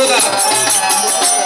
সোনা